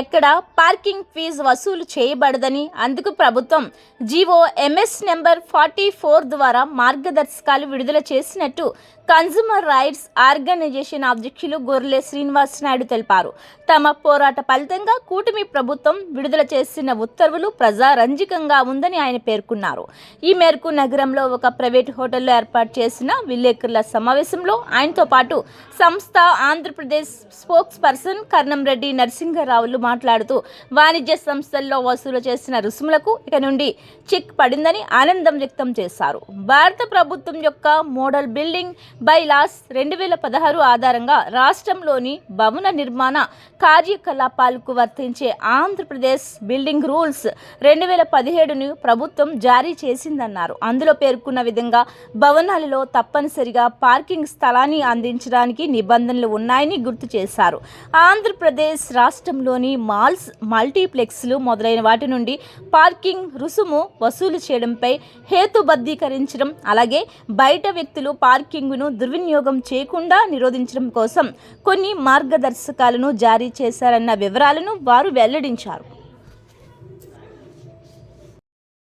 ఎక్కడ parking fee వసూలు చేయబడదని అందుకు ప్రభుత్వం GO MS number forty four ద్వారా మార్గదర్శకాలు విడుదల చేసినట్టు కన్జ్యూమర్ రైట్స్ ఆర్గనైజేషన్ అధ్యక్షులు గొర్లే శ్రీనివాస్ నాయుడు తెలిపారు. తమ పోరాట ఫలితంగా కూటమి ప్రభుత్వం విడుదల చేసిన ఉత్తర్వులు ప్రజారంజకంగా ఉందని ఆయన పేర్కొన్నారు. ఈ మేరకు నగరంలో ఒక ప్రైవేట్ హోటల్లో ఏర్పాటు చేసిన విలేకరుల సమావేశంలో ఆయనతో పాటు సంస్థ ఆంధ్రప్రదేశ్ స్పోక్స్ పర్సన్ కర్ణంరెడ్డి నరసింహరావులు మాట్లాడుతూ వాణిజ్య సంస్థల్లో వసూలు చేసిన రుసుములకు ఇక నుండి చిక్ పడిందని ఆనందం వ్యక్తం చేశారు. భారత ప్రభుత్వం యొక్క మోడల్ బిల్డింగ్ బైలాస్ రెండు వేల పదహారు ఆధారంగా రాష్ట్రంలోని భవన నిర్మాణ కార్యకలాపాలకు వర్తించే ఆంధ్రప్రదేశ్ బిల్డింగ్ రూల్స్ రెండు వేల పదిహేడును ప్రభుత్వం జారీ చేసిందన్నారు. అందులో పేర్కొన్న విధంగా భవనాలలో తప్పనిసరిగా పార్కింగ్ స్థలాన్ని అందించడానికి నిబంధనలు ఉన్నాయని గుర్తు చేశారు. ఆంధ్రప్రదేశ్ రాష్ట్రంలోని మాల్స్ మల్టీప్లెక్స్లు మొదలైన వాటి నుండి పార్కింగ్ రుసుము వసూలు చేయడంపై హేతుబద్ధీకరించడం అలాగే బయట వ్యక్తులు పార్కింగ్ను దుర్వినియోగం చేయకుండా నిరోధించడం కోసం కొన్ని మార్గదర్శకాలను జారీ చేశారన్న వివరాలను వారు వెల్లడించారు.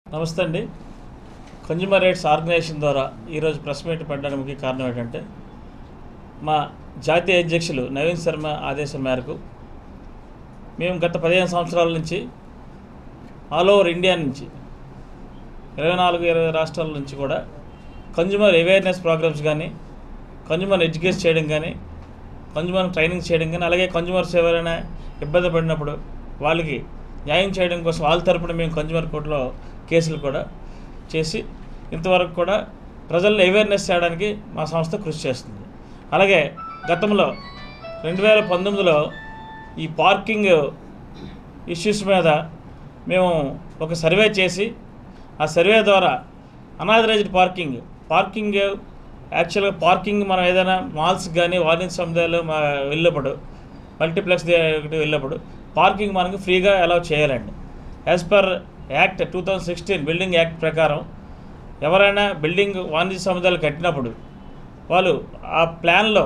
నమస్తే అండి. కన్జ్యూమర్ రైట్స్ ఆర్గనైజేషన్ ద్వారా ఈరోజు ప్రెస్ మీట్ పెట్టడానికి ముఖ్య కారణం ఏంటంటే మా జాతీయ అధ్యక్షులు నవీన్ శర్మ ఆదేశం మేరకు మేము గత పదిహేను సంవత్సరాల నుంచి ఆల్ ఓవర్ ఇండియా నుంచి ఇరవై నాలుగు ఇరవై రాష్ట్రాల నుంచి కూడా కన్జ్యూమర్ అవేర్నెస్ ప్రోగ్రామ్స్ కానీ కన్జ్యూమర్ ఎడ్యుకేట్ చేయడం కానీ కన్జ్యూమర్ ట్రైనింగ్ చేయడం కానీ అలాగే కన్జ్యూమర్స్ ఎవరైనా ఇబ్బంది పడినప్పుడు వాళ్ళకి న్యాయం చేయడం కోసం వాళ్ళ తరపున మేము కన్జ్యూమర్ కోర్టులో కేసులు కూడా చేసి ఇంతవరకు కూడా ప్రజల్లో అవేర్నెస్ చేయడానికి మా సంస్థ కృషి చేస్తుంది. అలాగే గతంలో రెండు వేల పంతొమ్మిదిలో ఈ పార్కింగ్ ఇష్యూస్ మీద మేము ఒక సర్వే చేసి ఆ సర్వే ద్వారా అనాథరైజ్డ్ పార్కింగ్ పార్కింగ్ యాక్చువల్గా పార్కింగ్ మనం ఏదైనా మాల్స్ కానీ వాణిజ్య సముదాయాలు వెళ్ళినప్పుడు మల్టీప్లెక్స్ వెళ్ళినప్పుడు పార్కింగ్ మనకు ఫ్రీగా అలౌ చేయాలండి. As per act two thousand sixteen building act ప్రకారం ఎవరైనా బిల్డింగ్ వాణిజ్య సముదాయాలు కట్టినప్పుడు వాళ్ళు ఆ ప్లాన్లో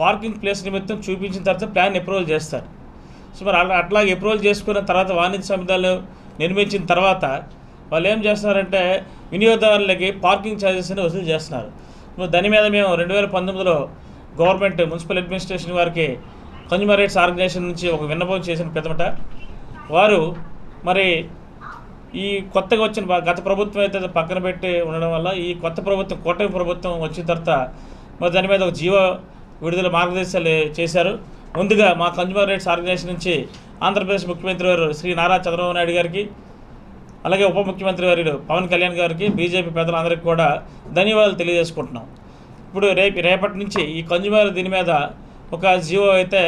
పార్కింగ్ ప్లేస్ నిమిత్తం చూపించిన తర్వాత ప్లాన్ అప్రూవల్ చేస్తారు. సో మరి అట్లా అట్లాగే అప్రూవల్ చేసుకున్న తర్వాత వాణిజ్య సముదాయాలు నిర్మించిన తర్వాత వాళ్ళు ఏం చేస్తున్నారంటే వినియోగదారులకి పార్కింగ్ ఛార్జెస్ అని వసూలు చేస్తున్నారు. దాని మీద మేము రెండు వేల పంతొమ్మిదిలో గవర్నమెంట్ మున్సిపల్ అడ్మినిస్ట్రేషన్ వారికి కన్జ్యూమర్ రైట్స్ ఆర్గనైజేషన్ నుంచి ఒక విన్నపం చేసిన పిదమట వారు మరి ఈ కొత్తగా వచ్చిన గత ప్రభుత్వం అయితే పక్కన పెట్టి ఉండడం వల్ల ఈ కొత్త ప్రభుత్వం కూటమి ప్రభుత్వం వచ్చిన తర్వాత మరి దాని మీద ఒక జీవో విడుదల మార్గదర్శకాలు చేశారు. ముందుగా మా కన్జ్యూమర్ రైట్స్ ఆర్గనైజేషన్ నుంచి ఆంధ్రప్రదేశ్ ముఖ్యమంత్రి వారు శ్రీ నారా చంద్రబాబు నాయుడు గారికి అలాగే ఉప ముఖ్యమంత్రి వర్యులు పవన్ కళ్యాణ్ గారికి బీజేపీ పెద్దలందరికీ కూడా ధన్యవాదాలు తెలియజేసుకుంటున్నాం. ఇప్పుడు రేపు రేపటి నుంచి ఈ కన్జ్యూమర్ దీని మీద ఒక జీవో అయితే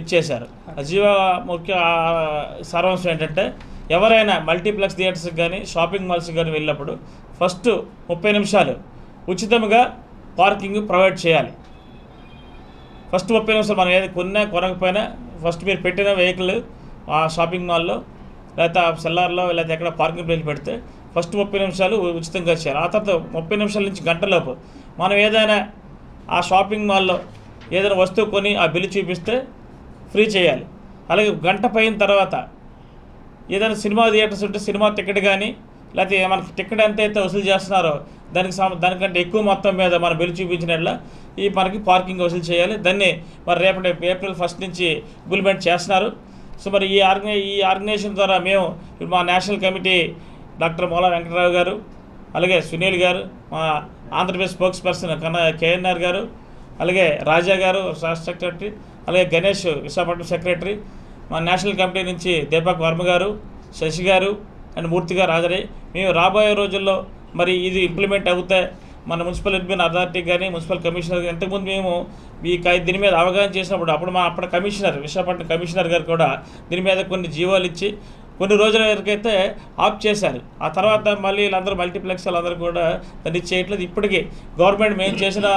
ఇచ్చేశారు. ఆ జీవో ముఖ్య సారాంశం ఏంటంటే ఎవరైనా మల్టీప్లెక్స్ థియేటర్స్కి కానీ షాపింగ్ మాల్స్కి కానీ వెళ్ళినప్పుడు ఫస్ట్ ముప్పై నిమిషాలు ఉచితంగా పార్కింగ్ ప్రొవైడ్ చేయాలి. ఫస్ట్ ముప్పై నిమిషాలు మనం ఏది కొన్నా కొనకపోయినా ఫస్ట్ మీరు పెట్టిన వెహికల్ ఆ షాపింగ్ మాల్లో లేకపోతే ఆ సెల్లార్లో లేకపోతే ఎక్కడ పార్కింగ్ ప్లేస్ పెడితే ఫస్ట్ ముప్పై నిమిషాలు ఉచితంగా చేయాలి ఆ తర్వాత ముప్పై నిమిషాల నుంచి గంటలోపు మనం ఏదైనా ఆ షాపింగ్ మాల్లో ఏదైనా వస్తువు కొని ఆ బిల్లు చూపిస్తే ఫ్రీ చేయాలి. అలాగే గంట పైన తర్వాత ఏదైనా సినిమా థియేటర్స్ ఉంటే సినిమా టికెట్ కానీ లేకపోతే మనకి టికెట్ ఎంత అయితే వసూలు చేస్తున్నారో దానికి సం దానికంటే ఎక్కువ మొత్తం మీద మన బిల్లు చూపించినట్ల ఈ మనకి పార్కింగ్ వసూలు చేయాలి. దాన్ని మరి రేపటి ఏప్రిల్ ఫస్ట్ నుంచి ఇంప్లిమెంట్ చేస్తున్నారు. సో మరి ఈ ఆర్గనై ఈ ఆర్గనైజేషన్ ద్వారా మేము మా నేషనల్ కమిటీ డాక్టర్ మూల వెంకటరావు గారు అలాగే సునీల్ గారు మా Andhra Pradesh spokesperson Kanna KNR garu అలాగే రాజా గారు రాష్ట్ర సెక్రటరీ అలాగే గణేష్ విశాఖపట్నం సెక్రటరీ మా నేషనల్ కమిటీ నుంచి దీపక్ వర్మ గారు శశి గారు అండ్ పూర్తిగా గారు హాజరై మేము రాబోయే రోజుల్లో మరి ఇది ఇంప్లిమెంట్ అవుతాయి మన మున్సిపల్ అడ్మిన్ అథారిటీ కానీ మున్సిపల్ కమిషనర్ కానీ ఇంతకుముందు మేము ఈ దీని మీద అవగాహన చేసినప్పుడు అప్పుడు మా అప్పటి కమిషనర్ విశాఖపట్నం కమిషనర్ గారు కూడా దీని మీద కొన్ని జీవోలు ఇచ్చి కొన్ని రోజుల వరకైతే ఆఫ్ చేశారు. ఆ తర్వాత మళ్ళీ వీళ్ళందరూ మల్టీప్లెక్స్ వాళ్ళందరూ కూడా దాన్ని చేయట్లేదు ఇప్పటికీ గవర్నమెంట్ మేము చేసిన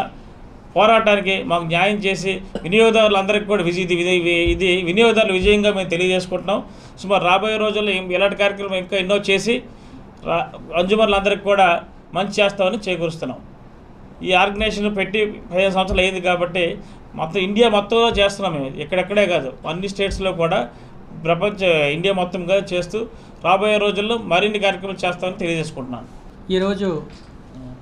పోరాటానికి మాకు న్యాయం చేసి వినియోగదారులందరికీ కూడా విజయ ఇది ఇది- వినియోగదారుల విజయంగా మేము తెలియజేసుకుంటున్నాం. సుమారు రాబోయే రోజుల్లో ఇలాంటి కార్యక్రమం ఇంకా ఎన్నో చేసి రా కన్జ్యూమర్లందరికీ కూడా మంచి చేస్తామని చేకూరుస్తున్నాం. ఈ ఆర్గనైజేషన్ పెట్టి పదిహేను సంవత్సరాలు అయింది కాబట్టి మొత్తం ఇండియా మొత్తంలో చేస్తున్నాం మేము. ఎక్కడెక్కడే కాదు అన్ని స్టేట్స్లో కూడా ప్రపంచ ఇండియా మొత్తంగా చేస్తూ రాబోయే రోజుల్లో మరిన్ని కార్యక్రమాలు చేస్తామని తెలియజేసుకుంటున్నాను. ఈరోజు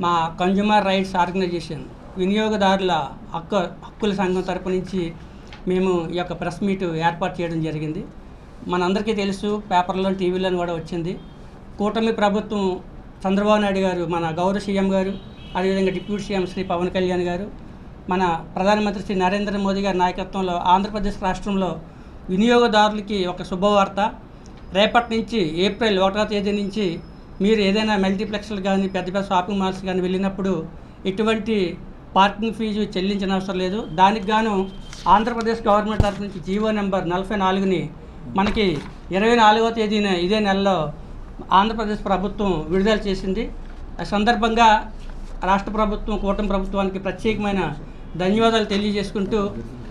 మా కన్జ్యూమర్ రైట్స్ ఆర్గనైజేషన్ వినియోగదారుల హక్కు హక్కుల సంఘం తరపు నుంచి మేము ఈ యొక్క ప్రెస్ మీట్ ఏర్పాటు చేయడం జరిగింది. మనందరికీ తెలుసు పేపర్లో టీవీలో కూడా వచ్చింది. కూటమి ప్రభుత్వం చంద్రబాబు నాయుడు గారు మన గౌరవ సీఎం గారు అదేవిధంగా డిప్యూటీ సీఎం శ్రీ పవన్ కళ్యాణ్ గారు మన ప్రధానమంత్రి శ్రీ నరేంద్ర మోదీ గారి నాయకత్వంలో ఆంధ్రప్రదేశ్ రాష్ట్రంలో వినియోగదారులకి ఒక శుభవార్త. రేపటి నుంచి ఏప్రిల్ ఒకటో తేదీ నుంచి మీరు ఏదైనా మల్టీప్లెక్స్లు కానీ పెద్ద పెద్ద షాపింగ్ మాల్స్ కానీ వెళ్ళినప్పుడు ఎటువంటి పార్కింగ్ ఫీజు చెల్లించిన అవసరం లేదు. దానికి గాను ఆంధ్రప్రదేశ్ గవర్నమెంట్ తరఫు నుంచి జీవో నెంబర్ నలభై నాలుగుని మనకి ఇరవై నాలుగో తేదీన ఇదే నెలలో ఆంధ్రప్రదేశ్ ప్రభుత్వం విడుదల చేసింది. ఆ సందర్భంగా రాష్ట్ర ప్రభుత్వం కూటమి ప్రభుత్వానికి ప్రత్యేకమైన ధన్యవాదాలు తెలియజేసుకుంటూ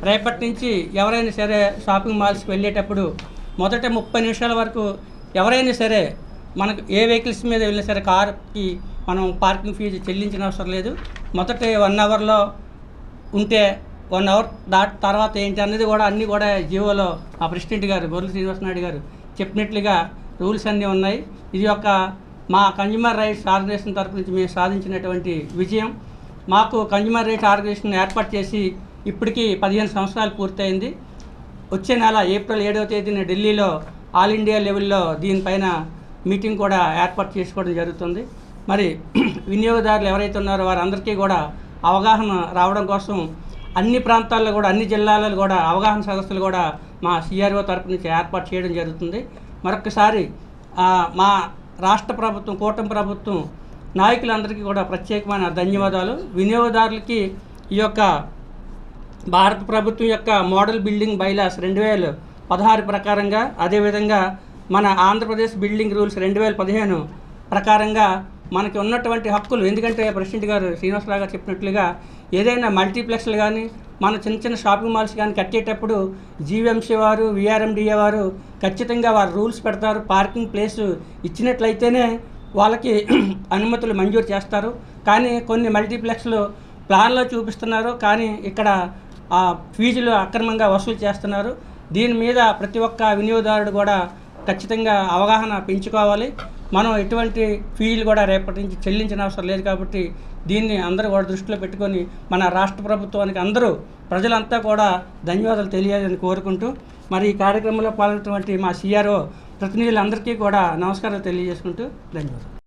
రేపటి నుంచి ఎవరైనా సరే షాపింగ్ మాల్స్కి వెళ్ళేటప్పుడు మొదట ముప్పై నిమిషాల వరకు ఎవరైనా సరే మనకు ఏ వెహికల్స్ మీద వెళ్ళినా సరే కార్కి మనం పార్కింగ్ ఫీజు చెల్లించిన అవసరం లేదు. మొదటి వన్ అవర్లో ఉంటే వన్ అవర్ దాటి తర్వాత ఏంటి అనేది కూడా అన్నీ కూడా జియోలో ఆ ప్రెసిడెంట్ గారు గొర్రెల శ్రీనివాసనాయుడు గారు చెప్పినట్లుగా రూల్స్ అన్నీ ఉన్నాయి. ఇది ఒక మా కన్జ్యూమర్ రైట్స్ ఆర్గనైజేషన్ తరపు నుంచి మేము సాధించినటువంటి విజయం. మాకు కన్జ్యూమర్ రైట్స్ ఆర్గనైజేషన్ ఏర్పాటు చేసి ఇప్పటికీ పదిహేను సంవత్సరాలు పూర్తయింది. వచ్చే నెల ఏప్రిల్ ఏడవ తేదీన ఢిల్లీలో ఆల్ ఇండియా లెవెల్లో దీనిపైన మీటింగ్ కూడా ఏర్పాటు చేసుకోవడం జరుగుతుంది. మరి వినియోగదారులు ఎవరైతే ఉన్నారో వారందరికీ కూడా అవగాహన రావడం కోసం అన్ని ప్రాంతాల్లో కూడా అన్ని జిల్లాలలో కూడా అవగాహన సదస్సులు కూడా మా సిఆర్ఓ తరపు నుంచి ఏర్పాటు చేయడం జరుగుతుంది. మరొకసారి మా రాష్ట్ర ప్రభుత్వం కూటమి ప్రభుత్వం నాయకులందరికీ కూడా ప్రత్యేకమైన ధన్యవాదాలు. వినియోగదారులకి ఈ యొక్క భారత ప్రభుత్వం యొక్క మోడల్ బిల్డింగ్ బైలాస్ రెండు వేల పదహారు ప్రకారంగా అదేవిధంగా మన ఆంధ్రప్రదేశ్ బిల్డింగ్ రూల్స్ రెండు వేల పదిహేను ప్రకారంగా మనకి ఉన్నటువంటి హక్కులు. ఎందుకంటే ప్రెసిడెంట్ గారు శ్రీనివాసరావు గారు చెప్పినట్లుగా ఏదైనా మల్టీప్లెక్స్లు కానీ మన చిన్న చిన్న షాపింగ్ మాల్స్ కానీ కట్టేటప్పుడు జీవీఎంసీ వారు విఆర్ఎండిఏ వారు ఖచ్చితంగా వారు రూల్స్ పెడతారు. పార్కింగ్ ప్లేస్ ఇచ్చినట్లయితేనే వాళ్ళకి అనుమతులు మంజూరు చేస్తారు. కానీ కొన్ని మల్టీప్లెక్స్లు ప్లాన్లో చూపిస్తున్నారు. కానీ ఇక్కడ ఆ ఫీజులు అక్రమంగా వసూలు చేస్తున్నారు. దీని మీద ప్రతి ఒక్క వినియోగదారుడు కూడా ఖచ్చితంగా అవగాహన పెంచుకోవాలి. మనం ఎటువంటి ఫీజులు కూడా రేపటి నుంచి చెల్లించిన అవసరం లేదు కాబట్టి దీన్ని అందరూ కూడా దృష్టిలో పెట్టుకొని మన రాష్ట్ర ప్రభుత్వానికి అందరూ ప్రజలంతా కూడా ధన్యవాదాలు తెలియాలని కోరుకుంటూ మరి ఈ కార్యక్రమంలో పాల్గొన్నటువంటి మా సిఆర్ఓ ప్రతినిధులందరికీ కూడా నమస్కారాలు తెలియజేసుకుంటూ ధన్యవాదాలు.